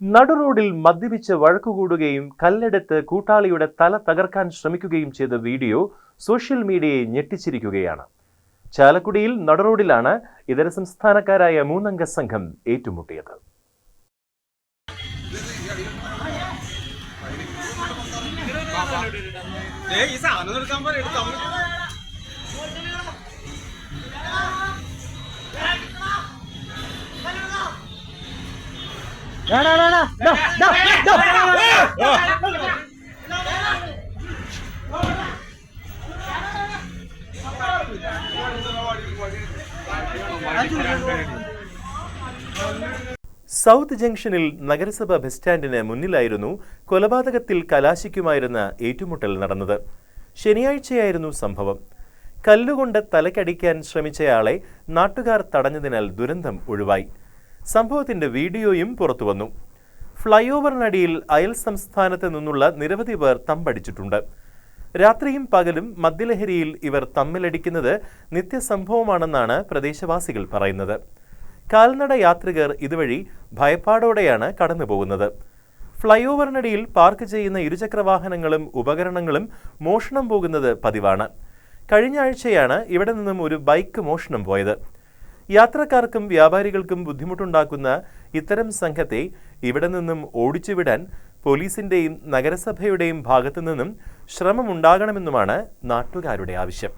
നടുറോഡിൽ മദ്യപിച്ച് വഴക്കുകൂടുകയും കല്ലെടുത്ത് കൂട്ടാളിയുടെ തല തകർക്കാൻ ശ്രമിക്കുകയും ചെയ്ത വീഡിയോ സോഷ്യൽ മീഡിയയെ ഞെട്ടിച്ചിരിക്കുകയാണ്. ചാലക്കുടിയിൽ നടുറോഡിലാണ് ഇതര സംസ്ഥാനക്കാരായ മൂന്നംഗ സംഘം ഏറ്റുമുട്ടിയത്. ഈ സാധനം എടുക്കാൻ എടുത്താ മതി. സൗത്ത് ജംഗ്ഷനിൽ നഗരസഭ ബസ് സ്റ്റാൻഡിന് മുന്നിലായിരുന്നു കൊലപാതകത്തിൽ കലാശിക്കുമായിരുന്ന ഏറ്റുമുട്ടൽ നടന്നത്. ശനിയാഴ്ചയായിരുന്നു സംഭവം. കല്ലുകൊണ്ട് തലക്കടിക്കാൻ ശ്രമിച്ചയാളെ നാട്ടുകാർ തടഞ്ഞതിനാൽ ദുരന്തം ഒഴിവായി. സംഭവത്തിന്റെ വീഡിയോയും പുറത്തുവന്നു. ഫ്ലൈ ഓവറിനടിയിൽ അയൽ സംസ്ഥാനത്ത് നിന്നുള്ള നിരവധി പേർ തമ്പടിച്ചിട്ടുണ്ട്. രാത്രിയും പകലും മദ്യലഹരിയിൽ ഇവർ തമ്മിലടിക്കുന്നത് നിത്യസംഭവമാണെന്നാണ് പ്രദേശവാസികൾ പറയുന്നത്. കാൽനട യാത്രികർ ഇതുവഴി ഭയപ്പാടോടെയാണ് കടന്നുപോകുന്നത്. ഫ്ളൈ ഓവറിനടിയിൽ പാർക്ക് ചെയ്യുന്ന ഇരുചക്രവാഹനങ്ങളും ഉപകരണങ്ങളും മോഷണം പോകുന്നത് പതിവാണ്. കഴിഞ്ഞ ആഴ്ചയാണ് ഇവിടെ നിന്നും ഒരു ബൈക്ക് മോഷണം പോയത്. യാത്രക്കാർക്കും വ്യാപാരികൾക്കും ബുദ്ധിമുട്ടുണ്ടാക്കുന്ന ഇത്തരം സംഘത്തെ ഇവിടെ നിന്നും ഓടിച്ചുവിടാൻ പോലീസിന്റെയും നഗരസഭയുടെയും ഭാഗത്തു നിന്നും ശ്രമമുണ്ടാകണമെന്നുമാണ് നാട്ടുകാരുടെ ആവശ്യം.